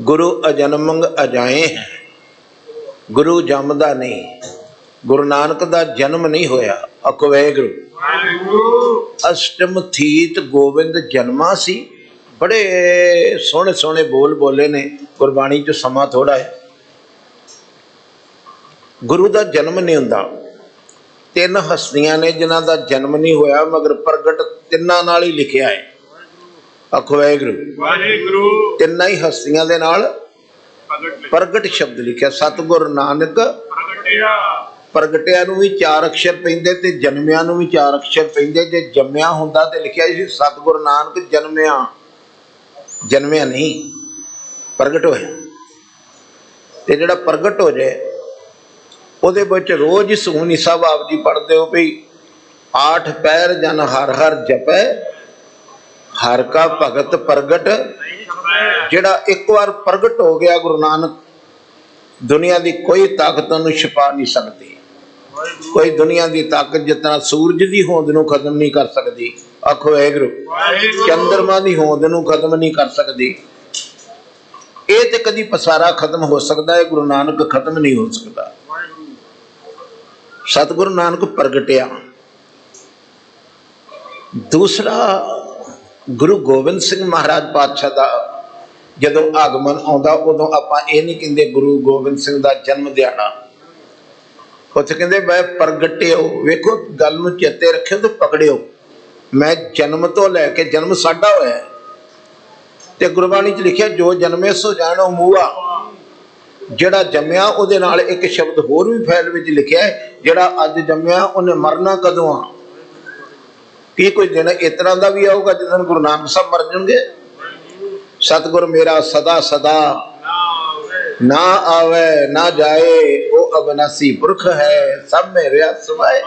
ਗੁਰੂ ਅਜਨਮੰਗ ਅਜਾਏ ਹੈ। ਗੁਰੂ ਜੰਮਦਾ ਨਹੀਂ। ਗੁਰੂ ਨਾਨਕ ਦਾ ਜਨਮ ਨਹੀਂ ਹੋਇਆ। ਅਕਵੇ ਗੁਰੂ। ਅਸ਼ਟਮ ਥੀਤ ਗੋਬਿੰਦ ਜਨਮਾ ਸੀ। ਬੜੇ ਸੋਹਣੇ ਸੋਹਣੇ ਬੋਲ ਬੋਲੇ ਨੇ। ਗੁਰਬਾਣੀ 'ਚ ਸਮਾਂ ਥੋੜਾ ਹੈ। ਗੁਰੂ ਦਾ ਜਨਮ ਨਹੀਂ ਹੁੰਦਾ। ਤਿੰਨ ਹਸਤੀਆਂ ਨੇ ਜਿਨ੍ਹਾਂ ਦਾ ਜਨਮ ਨਹੀਂ ਹੋਇਆ ਮਗਰ ਪ੍ਰਗਟ ਤਿੰਨਾਂ ਨਾਲ ਹੀ ਲਿਖਿਆ ਹੈ। ਅਖਵੇ ਗੁਰੂ ਵਾਹਿਗੁਰੂ। ਤਿੰਨਾਂ ਹੀ ਹਸਤੀਆਂ ਦੇ ਨਾਲ ਪ੍ਰਗਟ ਸ਼ਬਦ ਲਿਖਿਆ ਸਤਿਗੁਰ ਨਾਨਕ। ਪ੍ਰਗਟਿਆ। ਪ੍ਰਗਟਿਆ ਨੂੰ ਵੀ ਚਾਰ ਅਕਸ਼ਰ ਪੈਂਦੇ ਤੇ ਜਨਮਿਆਂ ਨੂੰ ਵੀ ਚਾਰ ਅਕਸ਼ਰ ਪੈਂਦੇ ਜੇ ਜੰਮਿਆ ਹੁੰਦਾ ਤੇ ਲਿਖਿਆ ਸੀ ਸਤਿਗੁਰ ਨਾਨਕ ਜਨਮਿਆ। ਜਨਮਿਆ ਨਹੀਂ ਪ੍ਰਗਟ ਹੋਇਆ। ਤੇ ਜਿਹੜਾ ਪ੍ਰਗਟ ਹੋ ਜਾਏ ਉਹਦੇ ਵਿੱਚ ਰੋਜ਼ ਸੁਖਮਨੀ ਸਾਹਿਬ ਆਪ ਜੀ ਪੜ੍ਹਦੇ ਹੋ ਵੀ ਆਠ ਪੈਰ ਜਨ ਹਰ ਹਰ ਜਪੈ ਹਰ ਕਾ ਭਗਤ ਪ੍ਰਗਟ। ਜਿਹੜਾ ਇੱਕ ਵਾਰ ਪ੍ਰਗਟ ਹੋ ਗਿਆ ਗੁਰੂ ਨਾਨਕ, ਦੁਨੀਆ ਦੀ ਕੋਈ ਤਾਕਤ ਉਹਨੂੰ ਛਪਾ ਨਹੀਂ ਸਕਦੀ। ਕੋਈ ਦੁਨੀਆ ਦੀ ਤਾਕਤ ਜਿਤਨਾ ਸੂਰਜ ਦੀ ਹੋਂਦ ਨੂੰ ਖਤਮ ਨਹੀਂ ਕਰ ਸਕਦੀ। ਆਖੋ ਵਾਹਿਗੁਰੂ, ਚੰਦਰਮਾ ਦੀ ਹੋਂਦ ਨੂੰ ਖਤਮ ਨਹੀਂ ਕਰ ਸਕਦੀ। ਇਹ ਤੇ ਕਦੀ ਪਸਾਰਾ ਖਤਮ ਹੋ ਸਕਦਾ ਹੈ, ਗੁਰੂ ਨਾਨਕ ਖਤਮ ਨਹੀਂ ਹੋ ਸਕਦਾ। ਸਤਿਗੁਰੂ ਨਾਨਕ ਪ੍ਰਗਟਿਆ। ਦੂਸਰਾ ਗੁਰੂ ਗੋਬਿੰਦ ਸਿੰਘ ਮਹਾਰਾਜ ਪਾਤਸ਼ਾਹ ਦਾ ਜਦੋਂ ਆਗਮਨ ਆਉਂਦਾ, ਉਦੋਂ ਆਪਾਂ ਇਹ ਨਹੀਂ ਕਹਿੰਦੇ ਗੁਰੂ ਗੋਬਿੰਦ ਸਿੰਘ ਦਾ ਜਨਮ ਦਿਹਾੜਾ। ਉੱਥੇ ਕਹਿੰਦੇ ਮੈਂ ਪ੍ਰਗਟਿਓ, ਵੇਖੋ ਗੱਲ ਨੂੰ ਚੇਤੇ ਰੱਖਿਓ ਤੇ ਪਕੜਿਓ। ਮੈਂ ਜਨਮ ਤੋਂ ਲੈ ਕੇ ਜਨਮ ਸਾਡਾ ਹੋਇਆ ਤੇ ਗੁਰਬਾਣੀ 'ਚ ਲਿਖਿਆ, ਜੋ ਜਨਮੇ ਸੋ ਜਾਣੋ ਮੂਆ। ਜਿਹੜਾ ਜੰਮਿਆ, ਉਹਦੇ ਨਾਲ ਇੱਕ ਸ਼ਬਦ ਹੋਰ ਵੀ ਫੈਲ ਵਿੱਚ ਲਿਖਿਆ ਜਿਹੜਾ ਅੱਜ ਜੰਮਿਆ, ਉਹਨੇ ਮਰਨਾ ਕਦੋਂ ਆ? ਕੀ ਕੋਈ ਦਿਨ ਇਸ ਤਰ੍ਹਾਂ ਦਾ ਵੀ ਆਊਗਾ ਜਦੋਂ ਗੁਰੂ ਨਾਨਕ ਸਾਹਿਬ ਮਰ ਜਾਣਗੇ? ਸਤਿਗੁਰ ਮੇਰਾ ਸਦਾ ਸਦਾ ਨਾ ਆਵੇ, ਨਾ ਜਾਏ, ਉਹ ਅਬਨਾਸੀ ਪੁਰਖ ਹੈ, ਸਭ ਮੇਰਿਆ ਸਮਾਏ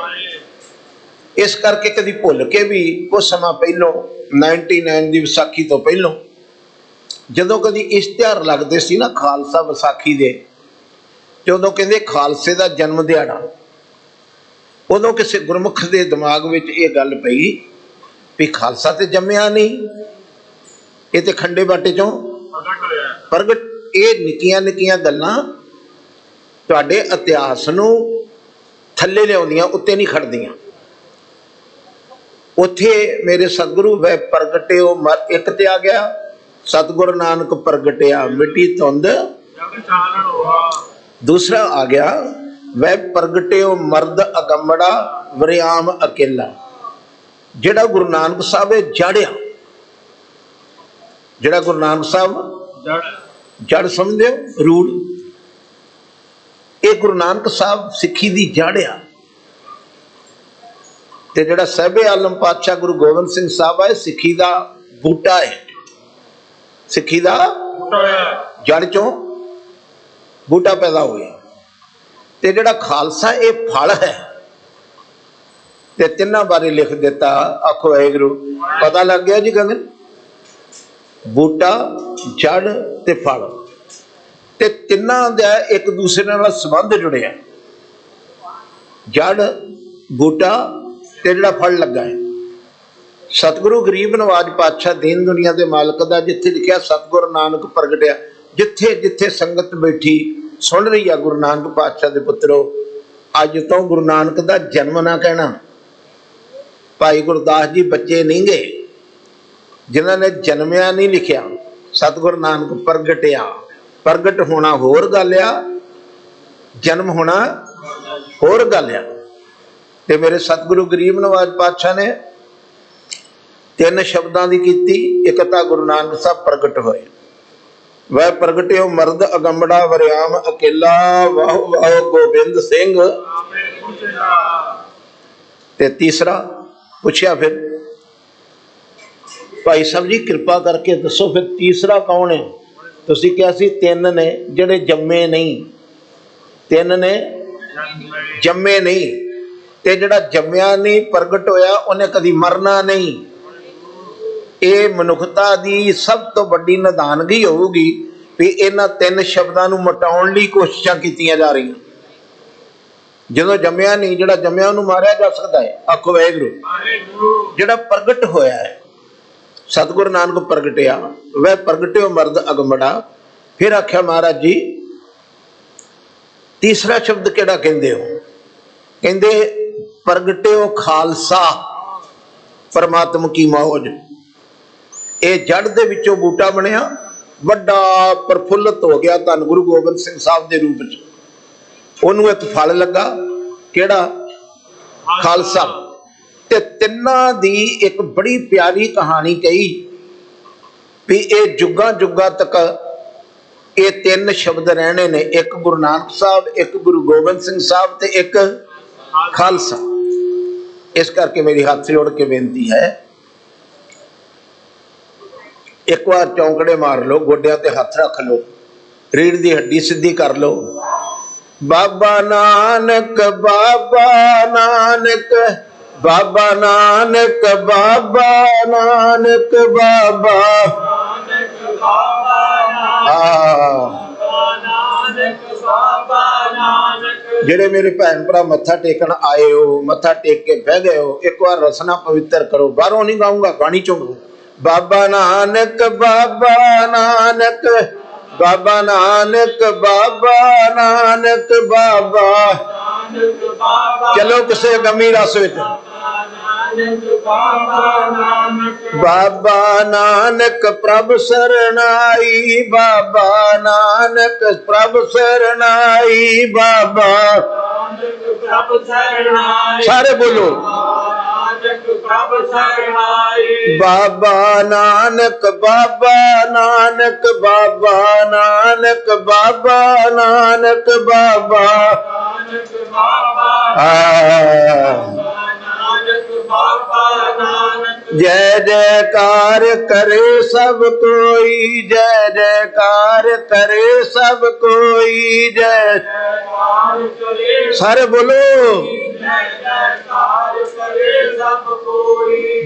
ਇਸ ਕਰਕੇ ਕਦੀ ਭੁੱਲ ਕੇ ਵੀ ਕੁਝ ਸਮਾਂ ਪਹਿਲੋਂ 99 ਦੀ ਵਿਸਾਖੀ ਤੋਂ ਪਹਿਲੋਂ, ਜਦੋਂ ਕਦੀ ਇਸ਼ਤਿਹਾਰ ਲੱਗਦੇ ਸੀ ਨਾ ਖਾਲਸਾ ਵਿਸਾਖੀ ਦੇ, ਤੇ ਉਦੋਂ ਕਹਿੰਦੇ ਖਾਲਸੇ ਦਾ ਜਨਮ ਦਿਹਾੜਾ। ਉਦੋਂ ਕਿਸੇ ਗੁਰਮੁਖ ਦੇ ਦਿਮਾਗ ਵਿੱਚ ਇਹ ਗੱਲ ਪਈ ਵੀ ਖਾਲਸਾ ਤੇ ਜੰਮਿਆ ਨਹੀਂ। ਇਹ ਤੇ ਖੰਡੇ ਬਾਟੇ ਚੋਂ ਪ੍ਰਗਟ ਇਹ ਨਿੱਕੀਆਂ ਨਿੱਕੀਆਂ ਗੱਲਾਂ ਤੁਹਾਡੇ ਇਤਿਹਾਸ ਨੂੰ ਥੱਲੇ ਲਿਆਉਂਦੀਆਂ ਉੱਤੇ ਨਹੀਂ ਖੜਦੀਆਂ। ਉੱਥੇ ਮੇਰੇ ਸਤਿਗੁਰੂ ਵੈ ਪ੍ਰਗਟਿਓ ਮਰ- ਇੱਕ ਤੇ ਆ ਗਿਆ। ਸਤਿਗੁਰ ਨਾਨਕ ਪ੍ਰਗਟਿਆ ਮਿੱਟੀ ਹੋਆ। ਦੂਸਰਾ ਆ ਗਿਆ ਵੈ ਪ੍ਰਗਟਿਓ ਮਰਦ ਅਗੰਮੜਾ ਵਰਿਆਮ ਅਕੇਲਾ। ਜਿਹੜਾ ਗੁਰੂ ਨਾਨਕ ਸਾਹਿਬ ਇਹ ਜੜਿਆ ਜਿਹੜਾ ਗੁਰੂ ਨਾਨਕ ਸਾਹਿਬ ਜੜ। ਜੜ ਸਮਝਦੇ ਹੋ? ਰੂੜ। ਇਹ ਗੁਰੂ ਨਾਨਕ ਸਾਹਿਬ ਸਿੱਖੀ ਦੀ ਜੜ ਆ ਤੇ ਜਿਹੜਾ ਸਹਿਬੇ ਆਲਮ ਪਾਤਸ਼ਾਹ ਗੁਰੂ ਗੋਬਿੰਦ ਸਿੰਘ ਸਾਹਿਬ ਹੈ ਸਿੱਖੀ ਦਾ ਬੂਟਾ ਹੈ। ਸਿੱਖੀ ਦਾ ਹੋਇਆ। ਜੜ ਚੋਂ ਬੂਟਾ ਪੈਦਾ ਹੋਇਆ। ਤੇ ਜਿਹੜਾ ਖਾਲਸਾ ਇਹ ਫਲ ਹੈ। ਤੇ ਤਿੰਨਾਂ ਬਾਰੇ ਲਿਖ ਦਿੱਤਾ, ਆਖੋ ਵਾਹਿਗੁਰੂ, ਪਤਾ ਲੱਗ ਗਿਆ ਜੀ ਗਗਨ? ਬੂਟਾ, ਜੜ ਤੇ ਫਲ। ਤੇ ਤਿੰਨਾਂ ਦਾ ਇੱਕ ਦੂਸਰੇ ਨਾਲ ਸੰਬੰਧ ਜੁੜਿਆ। ਜੜ, ਬੂਟਾ ਤੇ ਜਿਹੜਾ ਫਲ ਲੱਗਾ ਹੈ। ਸਤਿਗੁਰੂ ਗਰੀਬ ਨਵਾਜ ਪਾਤਸ਼ਾਹ ਦੀਨ ਦੁਨੀਆ ਦੇ ਮਾਲਕ ਦਾ ਜਿੱਥੇ ਲਿਖਿਆ ਸਤਿਗੁਰ ਨਾਨਕ ਪ੍ਰਗਟਿਆ ਜਿੱਥੇ ਜਿੱਥੇ ਸੰਗਤ ਬੈਠੀ ਸੁਣ ਰਹੀ ਆ ਗੁਰੂ ਨਾਨਕ ਪਾਤਸ਼ਾਹ ਦੇ ਪੁੱਤਰੋ, ਅੱਜ ਤੋਂ ਗੁਰੂ ਨਾਨਕ ਦਾ ਜਨਮ ਨਾ ਕਹਿਣਾ। ਭਾਈ ਗੁਰਦਾਸ ਜੀ ਬੱਚੇ ਨਹੀਂ ਗਏ, ਜਿਨ੍ਹਾਂ ਨੇ ਜਨਮਿਆ ਨਹੀਂ ਲਿਖਿਆ, ਸਤਿਗੁਰ ਨਾਨਕ ਪ੍ਰਗਟਿਆ। ਪ੍ਰਗਟ ਹੋਣਾ ਹੋਰ ਗੱਲ ਆ, ਜਨਮ ਹੋਣਾ ਹੋਰ ਗੱਲ ਆ। ਤੇ ਮੇਰੇ ਸਤਿਗੁਰੂ ਗਰੀਬ ਨਵਾਜ ਪਾਤਸ਼ਾਹ ਨੇ ਤਿੰਨ ਸ਼ਬਦਾਂ ਦੀ ਕੀਤੀ ਇੱਕ ਤਾਂ ਗੁਰੂ ਨਾਨਕ ਸਾਹਿਬ ਪ੍ਰਗਟ ਹੋਏ। ਵੈ ਪ੍ਰਗਟਿਓ ਮਰਦ ਅਗੰਬੜਾ ਵਰਿਆਮ ਅਕੇਲਾ, ਵਾਹ ਵਾਹ ਗੋਬਿੰਦ ਸਿੰਘ। ਆਪੇ ਤੇ ਤੀਸਰਾ ਪੁੱਛਿਆ ਫਿਰ, ਭਾਈ ਸਾਹਿਬ ਜੀ, ਕਿਰਪਾ ਕਰਕੇ ਦੱਸੋ ਫਿਰ ਤੀਸਰਾ ਕੌਣ ਹੈ? ਤੁਸੀਂ ਕਿਹਾ ਸੀ ਤਿੰਨ ਨੇ, ਜਿਹੜੇ ਜੰਮੇ ਨਹੀਂ। ਤਿੰਨ ਨੇ ਜੰਮੇ ਨਹੀਂ। ਤੇ ਜਿਹੜਾ ਜੰਮਿਆ ਨਹੀਂ, ਪ੍ਰਗਟ ਹੋਇਆ, ਉਹਨੇ ਕਦੀ ਮਰਨਾ ਨਹੀਂ। ਇਹ ਮਨੁੱਖਤਾ ਦੀ ਸਭ ਤੋਂ ਵੱਡੀ ਨਦਾਨਗੀ ਹੋਊਗੀ ਵੀ ਇਹਨਾਂ ਤਿੰਨ ਸ਼ਬਦਾਂ ਨੂੰ ਮਟਾਉਣ ਲਈ ਕੋਸ਼ਿਸ਼ਾਂ ਕੀਤੀਆਂ ਜਾ ਰਹੀਆਂ। ਜਦੋਂ ਜੰਮਿਆ ਨਹੀਂ, ਜਿਹੜਾ ਜੰਮਿਆ ਉਹਨੂੰ ਮਾਰਿਆ ਜਾ ਸਕਦਾ ਹੈ। ਆਖੋ ਵਾਹਿਗੁਰੂ। ਵਾਹਿਗੁਰੂ ਜਿਹੜਾ ਪ੍ਰਗਟ ਹੋਇਆ ਹੈ, ਸਤਿਗੁਰੂ ਨਾਨਕ ਪ੍ਰਗਟਿਆ ਵੈ ਪ੍ਰਗਟਿਓ ਮਰਦ ਅਗਮੜਾ। ਫਿਰ ਆਖਿਆ ਮਹਾਰਾਜ ਜੀ, ਤੀਸਰਾ ਸ਼ਬਦ ਕਿਹੜਾ ਕਹਿੰਦੇ ਹੋ? ਕਹਿੰਦੇ, ਪ੍ਰਗਟਿਓ ਖਾਲਸਾ, ਪਰਮਾਤਮ ਕੀ ਮੌਜ। ਇਹ ਜੜ ਦੇ ਵਿੱਚੋਂ ਬੂਟਾ ਬਣਿਆ ਵੱਡਾ ਪ੍ਰਫੁੱਲਤ ਹੋ ਗਿਆ ਧੰਨ ਗੁਰੂ ਗੋਬਿੰਦ ਸਿੰਘ ਸਾਹਿਬ ਦੇ ਰੂਪ ਚ। ਉਹਨੂੰ ਇੱਕ ਫਲ ਲੱਗਾ ਕਿਹੜਾ? ਖਾਲਸਾ। ਤੇ ਤਿੰਨਾਂ ਦੀ ਇੱਕ ਬੜੀ ਪਿਆਰੀ ਕਹਾਣੀ ਕਹੀ ਵੀ ਇਹ ਜੁਗਾਂ ਜੁਗਾਂ ਤੱਕ ਇਹ ਤਿੰਨ ਸ਼ਬਦ ਰਹਿਣੇ ਨੇ ਇੱਕ ਗੁਰੂ ਨਾਨਕ ਸਾਹਿਬ ਇੱਕ ਗੁਰੂ ਗੋਬਿੰਦ ਸਿੰਘ ਸਾਹਿਬ ਤੇ ਇੱਕ ਖਾਲਸਾ। ਇਸ ਕਰਕੇ ਮੇਰੀ ਹੱਥ ਜੋੜ ਕੇ ਬੇਨਤੀ ਹੈ ਇੱਕ ਵਾਰ ਚੌਂਕੜੇ ਮਾਰ ਲਓ, ਗੋਡਿਆਂ ਤੇ ਹੱਥ ਰੱਖ ਲਓ, ਰੀੜ ਦੀ ਹੱਡੀ ਸਿੱਧੀ ਕਰ ਲਓ। ਬਾਬਾ ਨਾਨਕ ਬਾਬਾ ਨਾਨਕ ਬਾਬਾ ਨਾਨਕ ਬਾਬਾ ਨਾਨਕ, ਬਾਬਾ ਜਿਹੜੇ ਮੇਰੇ ਭੈਣ ਭਰਾ ਮੱਥਾ ਟੇਕਣ ਆਏ ਹੋ, ਮੱਥਾ ਟੇਕ ਕੇ ਬਹਿ ਗਏ ਹੋ, ਇੱਕ ਵਾਰ ਰਸਨਾ ਪਵਿੱਤਰ ਕਰੋ, ਬਾਹਰੋਂ ਨਹੀਂ ਗਾਉਂਗਾ, ਬਾਣੀ ਚੋਂ بابا نانک بابا نانک بابا نانک بابا نانک بابا چلو کسے گمی راسو بابا نانک پرب سرنائی بابا نانک پرب سرنائی بابا سارے بولو ਬਾਬਾ ਨਾਨਕ ਬਾਬਾ ਨਾਨਕ ਬਾਬਾ ਨਾਨਕ ਬਾਬਾ ਨਾਨਕ ਬਾਬਾ। ਨਾਨਕ ਜੈ ਜੈਕਾਰ ਕਰੇ ਸਭ ਕੋਈ ਜੈ ਜੈਕਾਰ ਕਰੇ ਸਭ ਕੋਈ ਜੈ। ਸਰ ਬੋਲੋ।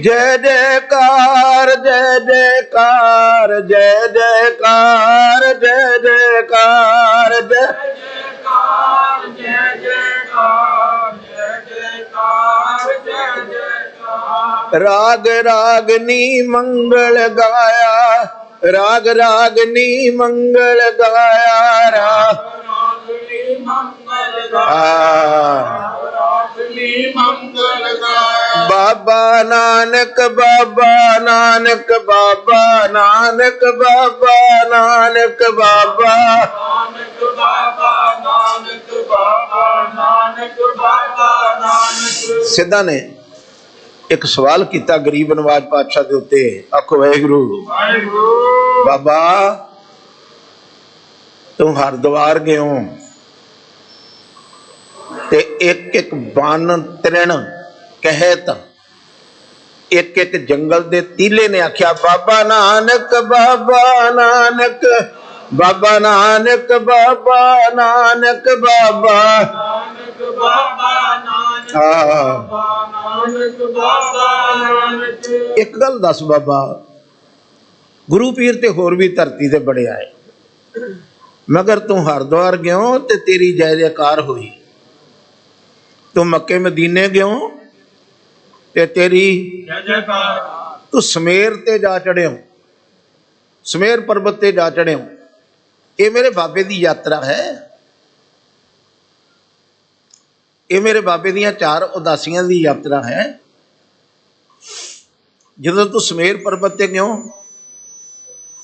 ਜੈ ਜੈਕਾਰ ਜੈ ਜੈਕਾਰ ਜੈ ਜੈਕਾਰ ਜੈ ਜੈਕਾਰ ਜੈ ਜੈਕਾਰ ਜੈ ਜੈਕਾਰ ਜੈ ਜੈਕਾਰ ਜੈ ਜੈਕਾਰ ਰਾਗ ਰਾਗਨੀ ਮੰਗਲ ਗਾਇਆ ਰਾਗ ਰਾਗਨੀ ਮੰਗਲ ਗਾਇਆ ਰਾ ਰਾਗਲੀ ਮੰਗਲ ਆ ਗਾਇਆ ਰਾਗਲੀ ਮੰਗਲ ਗਾਇਆ ਬਾਬਾ ਨਾਨਕ ਬਾਬਾ ਨਾਨਕ ਬਾਬਾ ਨਾਨਕ ਬਾਬਾ ਨਾਨਕ ਬਾਬਾ। ਨਾਨਕ ਬਾਬਾ ਨਾਨਕ ਬਾਬਾ ਨਾਨਕ ਬਾਬਾ ਨਾਨਕ। ਸਿੱਧਾ ਨੇ ਇੱਕ ਸਵਾਲ ਕੀਤਾ ਗਰੀਬ ਨਵਾਜ ਪਾਤਸ਼ਾਹ ਦੇ ਉੱਤੇ। ਆਖੋ ਵਾਹਿਗੁਰੂ। ਵਾਹਿਗੁਰੂ। ਬਾਬਾ ਤੂੰ ਹਰਦੁਆਰ ਗਿਓ। ਤੇ ਇੱਕ ਇੱਕ ਬਨ ਤ੍ਰਿਣ ਕਹਿਤ। ਇੱਕ ਇੱਕ ਜੰਗਲ ਦੇ ਤੀਲੇ ਨੇ ਆਖਿਆ ਬਾਬਾ ਨਾਨਕ ਬਾਬਾ ਨਾਨਕ ਬਾਬਾ ਨਾਨਕ ਬਾਬਾ ਨਾਨਕ ਬਾਬਾ ਨਾਨਕ ਬਾਬਾ ਨਾਨਕ ਆ ਬਾਬਾ ਨਾਨਕ ਬਾਬਾ ਨਾਨਕ। ਇੱਕ ਗੱਲ ਦੱਸ ਬਾਬਾ ਗੁਰੂ ਪੀਰ ਤੇ ਹੋਰ ਵੀ ਧਰਤੀ ਤੇ ਬੜੇ ਆਏ। ਮਗਰ ਤੂੰ ਹਰਦੁਆਰ ਗਿਓ ਤੇ ਤੇਰੀ ਜੈ ਜੈਕਾਰ ਹੋਈ। ਤੂੰ ਮੱਕੇ ਮਦੀਨੇ ਗਿਓ ਤੇ ਤੇਰੀ ਤੂੰ ਸਮੇਰ ਤੇ ਜਾ ਚੜਿਓ ਸਮੇਰ ਪਰਬਤ ਤੇ ਜਾ ਚੜਿਓ ਇਹ ਮੇਰੇ ਬਾਬੇ ਦੀ ਯਾਤਰਾ ਹੈ। ਇਹ ਮੇਰੇ ਬਾਬੇ ਦੀਆਂ ਚਾਰ ਉਦਾਸੀਆਂ ਦੀ ਯਾਤਰਾ ਹੈ। ਜਦੋਂ ਤੂੰ ਸਮੇਰ ਪਰਬਤ ਤੇ ਗਿਓ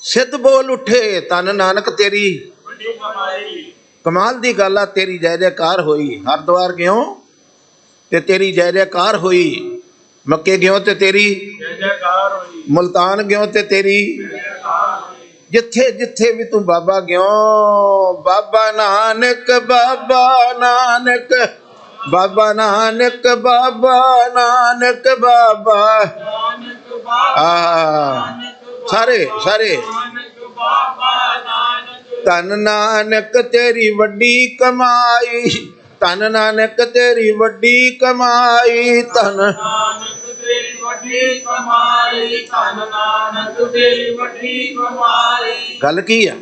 ਸਿੱਧ ਬੋਲ ਉੱਠੇ ਤਨ ਨਾਨਕ ਤੇਰੀ। ਕਮਾਲ ਦੀ ਗੱਲ ਆ ਤੇਰੀ ਜੈ ਜੈਕਾਰ ਹੋਈ। ਹਰਦੁਆਰ ਗਿਓ ਤੇ ਤੇਰੀ ਜੈ ਜੈਕਾਰ ਹੋਈ। ਮੱਕੇ ਗਿਓ ਤੇ ਤੇਰੀ ਜੈ ਜੈਕਾਰ ਹੋਈ। ਮੁਲਤਾਨ ਗਿਓ ਤੇ ਤੇਰੀ ਜੈ ਜੈਕਾਰ ਹੋਈ ਜਿੱਥੇ ਜਿੱਥੇ ਵੀ ਤੂੰ ਬਾਬਾ ਗਿਓ ਬਾਬਾ ਨਾਨਕ ਬਾਬਾ ਨਾਨਕ ਬਾਬਾ ਨਾਨਕ ਬਾਬਾ ਨਾਨਕ ਬਾਬਾ ਆ। ਸਾਰੇ ਸਾਰੇ। ਨਾਨਕ ਬਾਬਾ ਨਾਨਕ ਧੰਨ ਨਾਨਕ ਤੇਰੀ ਵੱਡੀ ਕਮਾਈ। ਧੰਨ ਨਾਨਕ ਤੇਰੀ ਵੱਡੀ ਕਮਾਈ ਧੰਨ ਨਾਨਕ ਤੇਰੀ ਵੱਡੀ ਕਮਾਈ ਧੰਨ ਨਾਨਕ ਤੇਰੀ ਵੱਡੀ ਕਮਾਈ। ਗੱਲ ਕੀ ਆ?